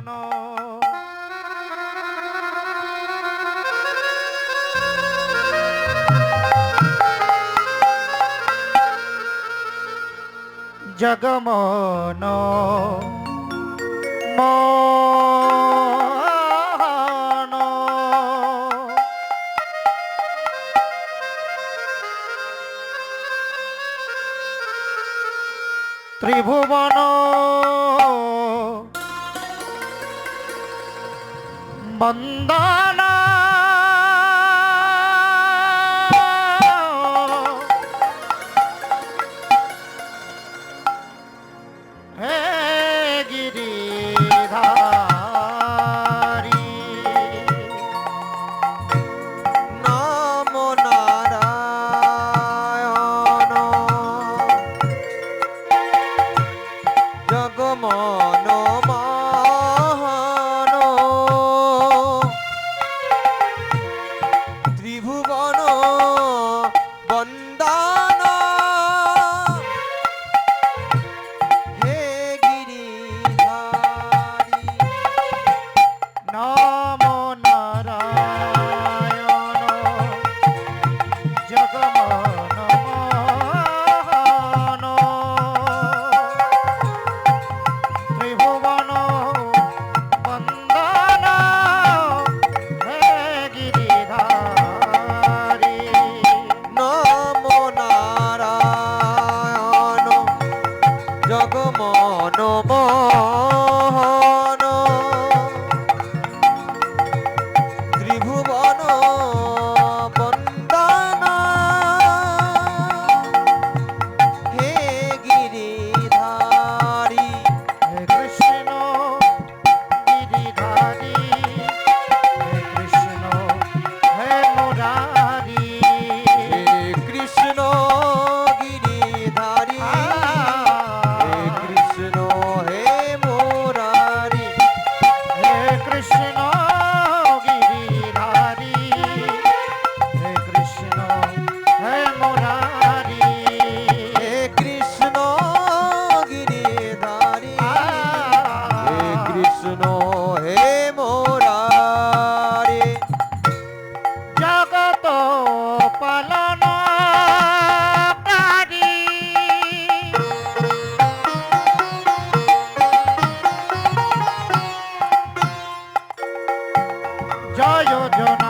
শোনো। জগমন মন ত্রিভুবন বন্দনা জগময় Oh. জানো হে মোরারে। জগত পালন জয় জনা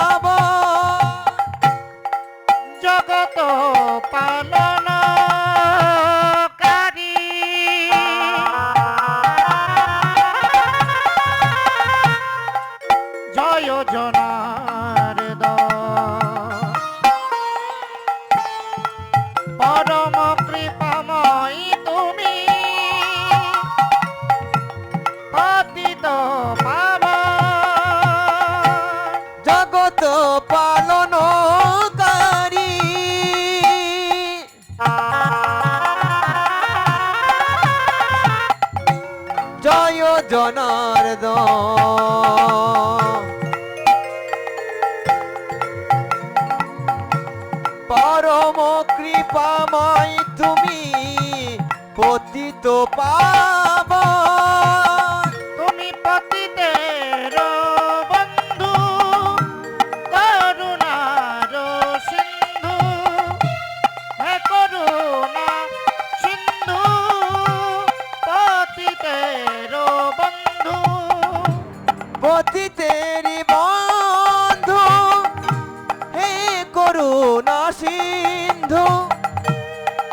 কত পাল জনার্দ পরম কৃপাময় তুমি পতিত পা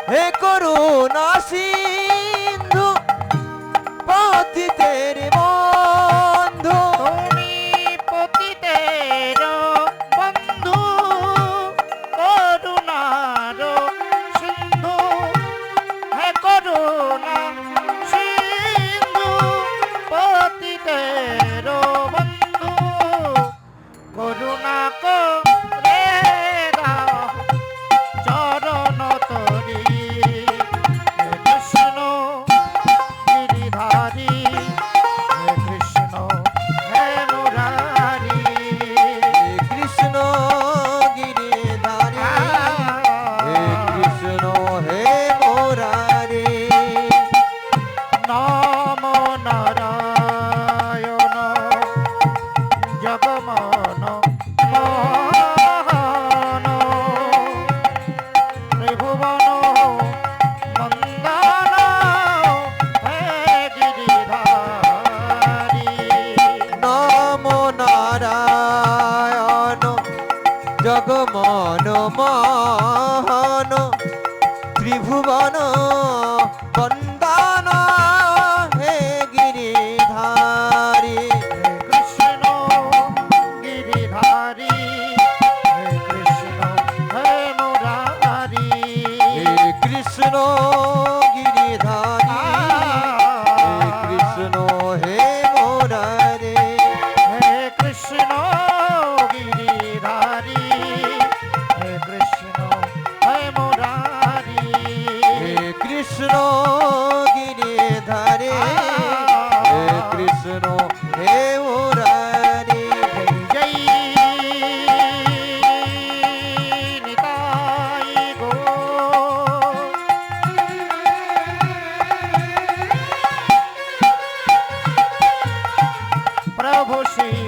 হে করুণাসী on. কৃষ্ণ হে মুরারি জয়। নিতাই গো। প্রভু শ্রী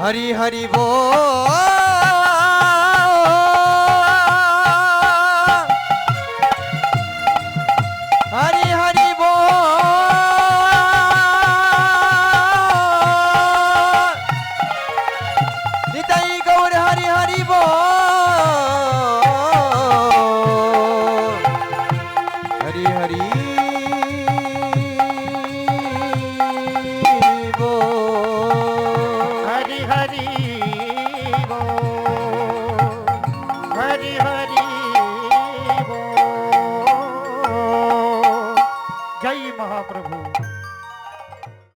हरि हरि बोल